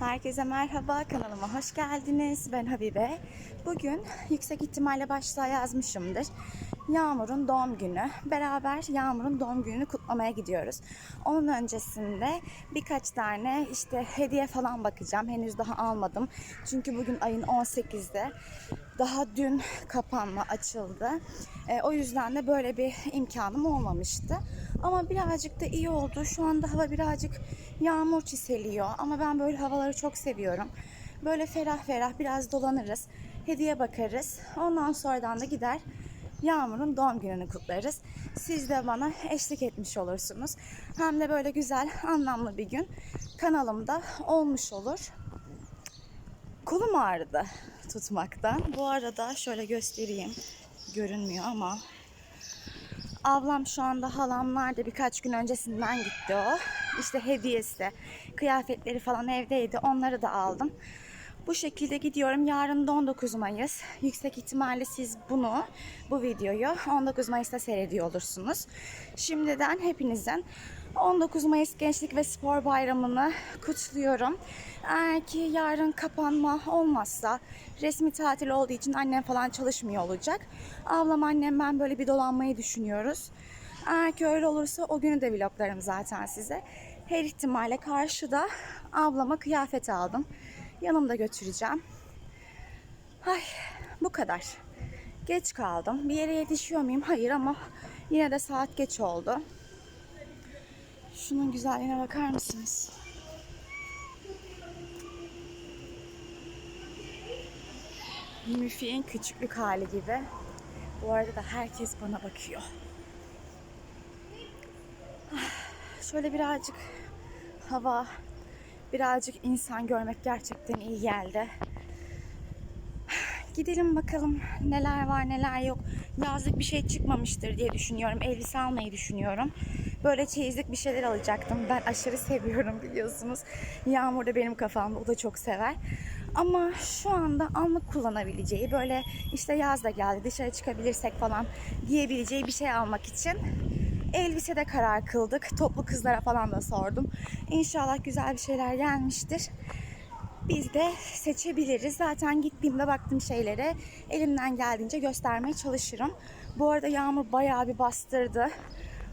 Herkese merhaba, kanalıma hoş geldiniz. Ben Habibe. Bugün yüksek ihtimalle başlığa yazmışımdır. Yağmur'un doğum günü. Beraber Yağmur'un doğum gününü kutlamaya gidiyoruz. Onun öncesinde birkaç tane işte hediye falan bakacağım. Henüz daha almadım. Çünkü bugün ayın 18'de. Daha dün kapanma açıldı. E, o yüzden de böyle bir imkanım olmamıştı. Ama birazcık da iyi oldu. Şu anda hava birazcık yağmur çiseliyor. Ama ben böyle havaları çok seviyorum. Böyle ferah ferah biraz dolanırız. Hediye bakarız. Ondan sonradan da gider Yağmur'un doğum gününü kutlarız. Siz de bana eşlik etmiş olursunuz. Hem de böyle güzel, anlamlı bir gün kanalımda olmuş olur. Kolum ağrıdı tutmaktan. Bu arada şöyle göstereyim. Görünmüyor ama Ablam şu anda halamlar birkaç gün öncesinden gitti o. İşte hediyesi, kıyafetleri falan evdeydi. Onları da aldım. Bu şekilde gidiyorum. Yarın da 19 Mayıs. Yüksek ihtimalle siz bunu, bu videoyu 19 Mayıs'ta seyrediyor olursunuz. Şimdiden hepinizin 19 Mayıs Gençlik ve Spor Bayramı'nı kutluyorum. Eğer ki yarın kapanma olmazsa resmi tatil olduğu için annem falan çalışmıyor olacak. Ablam annem ben böyle bir dolanmayı düşünüyoruz. Eğer ki öyle olursa o günü de vloglarım zaten size. Her ihtimale karşı da ablama kıyafet aldım. Yanımda götüreceğim. Ay bu kadar. Geç kaldım. Bir yere yetişiyor muyum? Hayır ama yine de saat geç oldu. Şunun güzelliğine bakar mısınız? Müfi'nin küçüklük hali gibi. Bu arada da herkes bana bakıyor. Ah, Şöyle birazcık hava, birazcık insan görmek gerçekten iyi geldi. Gidelim bakalım neler var neler yok. Yazlık bir şey çıkmamıştır diye düşünüyorum. Elbise almayı düşünüyorum. Böyle çeyizlik bir şeyler alacaktım. Ben aşırı seviyorum biliyorsunuz. Yağmur da benim kafamda. O da çok sever. Ama şu anda anlık kullanabileceği böyle işte yaz da geldi dışarı çıkabilirsek falan diyebileceği bir şey almak için elbisede karar kıldık. Toplu kızlara falan da sordum. İnşallah güzel bir şeyler gelmiştir biz de seçebiliriz. Zaten gittiğimde baktığım şeylere elimden geldiğince göstermeye çalışırım. Bu arada yağmur bayağı bir bastırdı.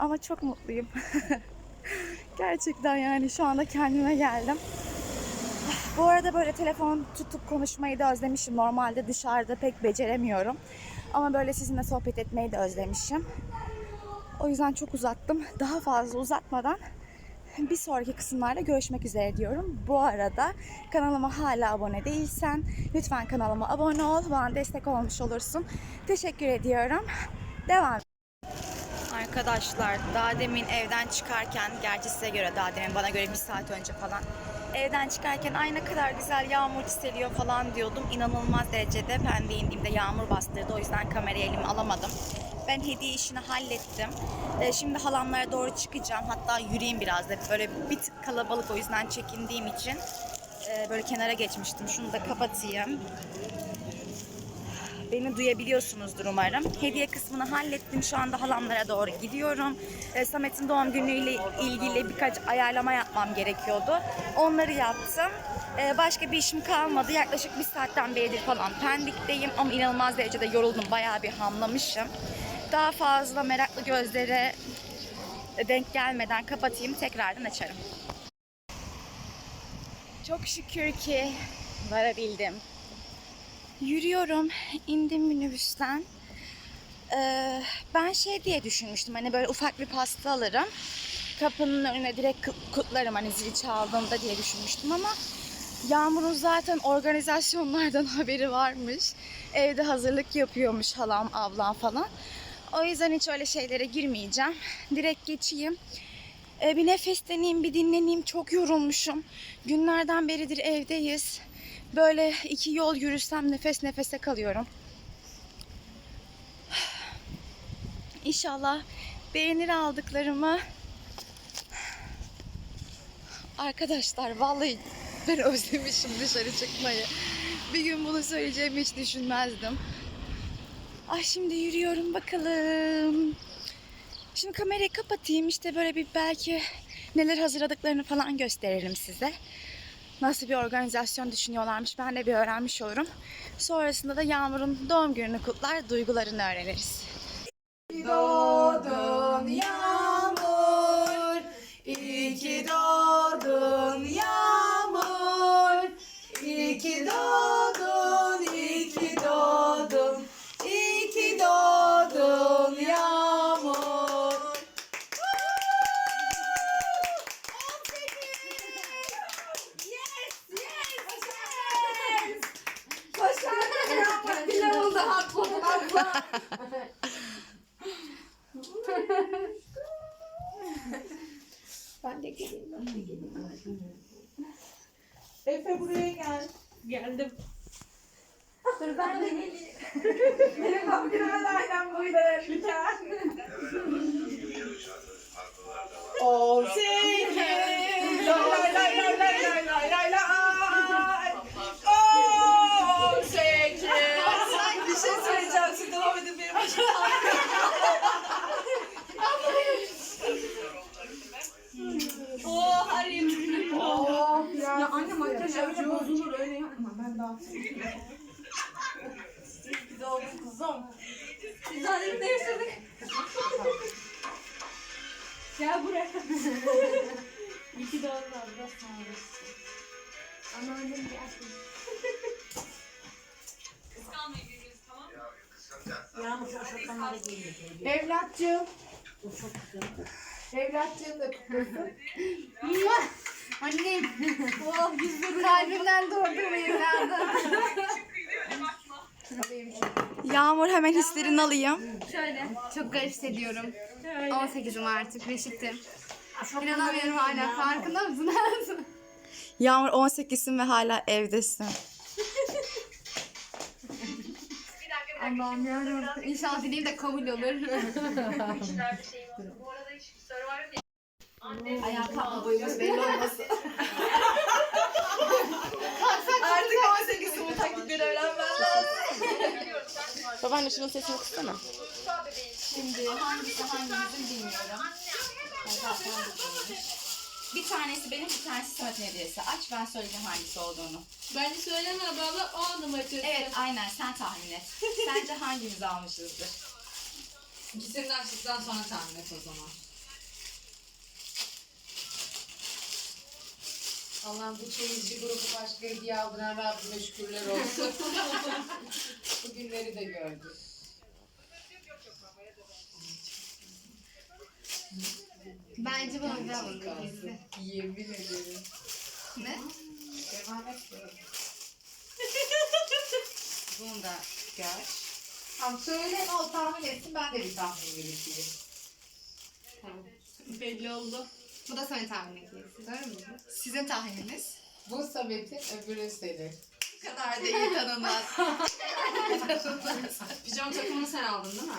Ama çok mutluyum. Gerçekten yani şu anda kendime geldim. Bu arada böyle telefon tutup konuşmayı da özlemişim. Normalde dışarıda pek beceremiyorum. Ama böyle sizinle sohbet etmeyi de özlemişim. O yüzden çok uzattım. Daha fazla uzatmadan bir sonraki kısımlarda görüşmek üzere diyorum. Bu arada kanalıma hala abone değilsen lütfen kanalıma abone ol. Bana destek olmuş olursun. Teşekkür ediyorum. Devam. Arkadaşlar daha demin evden çıkarken gerçi size göre daha demin bana göre bir saat önce falan evden çıkarken ay ne kadar güzel yağmur çiseliyor falan diyordum. İnanılmaz derecede de indiğimde yağmur bastırdı. O yüzden kamerayı elime alamadım. Ben hediye işini hallettim. Ee, şimdi halamlara doğru çıkacağım. Hatta yürüyeyim biraz da. Böyle bir tık kalabalık o yüzden çekindiğim için e, böyle kenara geçmiştim. Şunu da kapatayım. Beni duyabiliyorsunuzdur umarım. Hediye kısmını hallettim. Şu anda halamlara doğru gidiyorum. Ee, Samet'in doğum günüyle ilgili birkaç ayarlama yapmam gerekiyordu. Onları yaptım. Ee, başka bir işim kalmadı. Yaklaşık bir saatten beridir falan Pendik'teyim. Ama inanılmaz derecede yoruldum. Bayağı bir hamlamışım. Daha fazla meraklı gözlere denk gelmeden kapatayım. Tekrardan açarım. Çok şükür ki varabildim. Yürüyorum. indim minibüsten. Ee, ben şey diye düşünmüştüm. Hani böyle ufak bir pasta alırım. Kapının önüne direkt kut- kutlarım hani zili çaldığında diye düşünmüştüm ama Yağmur'un zaten organizasyonlardan haberi varmış. Evde hazırlık yapıyormuş halam, ablam falan. O yüzden hiç öyle şeylere girmeyeceğim. Direkt geçeyim. Ee, bir nefesleneyim, bir dinleneyim. Çok yorulmuşum. Günlerden beridir evdeyiz. Böyle iki yol yürüsem nefes nefese kalıyorum. İnşallah beğenir aldıklarımı. Arkadaşlar vallahi ben özlemişim dışarı çıkmayı. Bir gün bunu söyleyeceğimi hiç düşünmezdim. Ay şimdi yürüyorum bakalım. Şimdi kamerayı kapatayım işte böyle bir belki neler hazırladıklarını falan gösteririm size. Nasıl bir organizasyon düşünüyorlarmış ben de bir öğrenmiş olurum. Sonrasında da Yağmur'un doğum gününü kutlar, duygularını öğreniriz. Doğdun Yağmur, iyi ki doğdun Yağmur, iyi ki doğdun, iyi ki doğdun, iyi ki doğdun Yağmur. Efe buraya gel. Geldim. Benim vampirime de aynen öyle bozulur öyle yapma. Ben daha Biz olduk kuzum. Biz Harim'le yaşadık. Gel buraya. İki doğru var. Biraz sonra. Anneannem gelsin. Evlatçığım. Evlatçığım da kutlasın. Annem. Oh yüzleri kalbimden doğdum evladım. Yağmur hemen hislerini alayım. Şöyle, çok garip hissediyorum. 18'im artık, reşittim. İnanamıyorum hala, farkında mısınız? Yağmur 18'sin ve hala evdesin. Allah'ım yarabbim. İnşallah dileğim de kabul olur. Ayağa kalkma boyumuz belli olmasın. Artık 18 bu taktikleri öğrenmem lazım. Babaanne şunun sesini kıssana. Şimdi hangisi hangimizin bilmiyorum. Bir tanesi benim, bir tanesi Samet'in hediyesi. Aç ben söyleyeceğim hangisi olduğunu. Bence söyleme abla o anım açıyorsun. Evet aynen sen tahmin et. Sence hangimizi almışızdır? İkisini açtıktan sonra tahmin et o zaman. Allah'ım bu çeyizci grubu başka hediye aldıran Rabbime şükürler olsun. bu günleri de gördük. Bence bana alın hediyesi. Yemin ederim. Ne? Emanet diyorum. Bunu da gör. Tamam söyle o tahmin etsin ben de bir tahmin yürüteyim. Belli oldu. Bu da senin tahmin hediyesi, doğru mu? Sizin tahmininiz? Bu Samet'in öbürü senin. Bu kadar da iyi tanımaz. Pijama takımını sen aldın değil mi?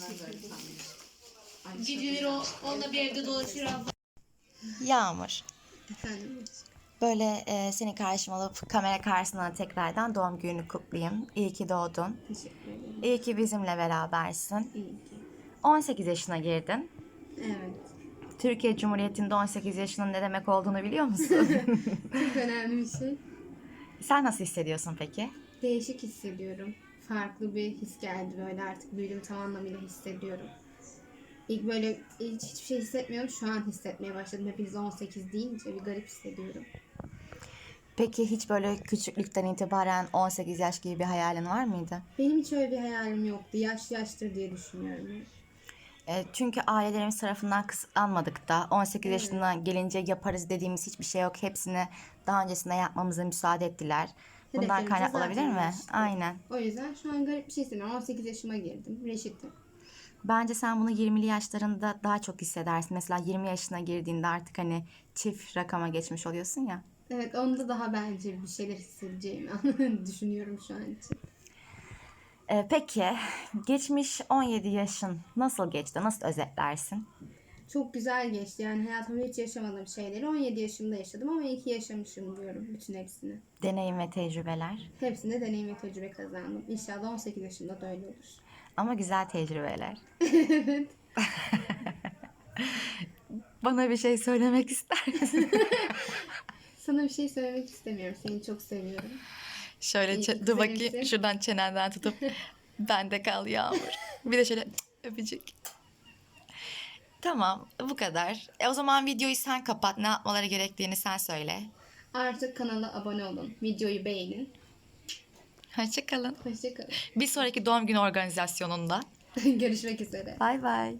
Ben de öyle tahmin Geceleri o, onunla bir evde dolaşır abla. Yağmur. Efendim? Böyle e, seni karşıma alıp kamera karşısına tekrardan doğum gününü kutlayayım. İyi ki doğdun. Teşekkür ederim. İyi ki bizimle berabersin. İyi ki. 18 yaşına girdin. Evet. Türkiye Cumhuriyeti'nde 18 yaşının ne demek olduğunu biliyor musun? Çok önemli bir şey. Sen nasıl hissediyorsun peki? Değişik hissediyorum. Farklı bir his geldi böyle artık büyüdüm tam anlamıyla hissediyorum. İlk böyle hiç, hiçbir şey hissetmiyorum. Şu an hissetmeye başladım. Hepiniz 18 deyince bir garip hissediyorum. Peki hiç böyle küçüklükten itibaren 18 yaş gibi bir hayalin var mıydı? Benim hiç öyle bir hayalim yoktu. Yaş yaştır diye düşünüyorum. E, çünkü ailelerimiz tarafından kısıtlanmadık da 18 yaşına gelince yaparız dediğimiz hiçbir şey yok. Hepsini daha öncesinde yapmamıza müsaade ettiler. Bundan Hedeflerimize kaynaklı olabilir mi? ulaştık. Aynen. O yüzden şu an garip bir şey hissediyorum. 18 yaşıma girdim. Reşit'im. Bence sen bunu 20'li yaşlarında daha çok hissedersin. Mesela 20 yaşına girdiğinde artık hani çift rakama geçmiş oluyorsun ya. Evet onda daha bence bir şeyler hissedeceğimi düşünüyorum şu an için. E, peki geçmiş 17 yaşın nasıl geçti? Nasıl özetlersin? Çok güzel geçti. Yani hayatımda hiç yaşamadığım şeyleri 17 yaşımda yaşadım ama iyi ki yaşamışım diyorum bütün hepsini. Deneyim ve tecrübeler. Hepsinde deneyim ve tecrübe kazandım. İnşallah 18 yaşımda da öyle olur. Ama güzel tecrübeler. Bana bir şey söylemek ister misin? Sana bir şey söylemek istemiyorum. Seni çok seviyorum. Şöyle ki dur bakayım şuradan çenenden tutup bende kal Yağmur. Bir de şöyle öpücük. Tamam bu kadar. E, o zaman videoyu sen kapat. Ne yapmaları gerektiğini sen söyle. Artık kanala abone olun. Videoyu beğenin. Hoşçakalın. Hoşçakalın. Bir sonraki doğum günü organizasyonunda. Görüşmek üzere. Bay bay.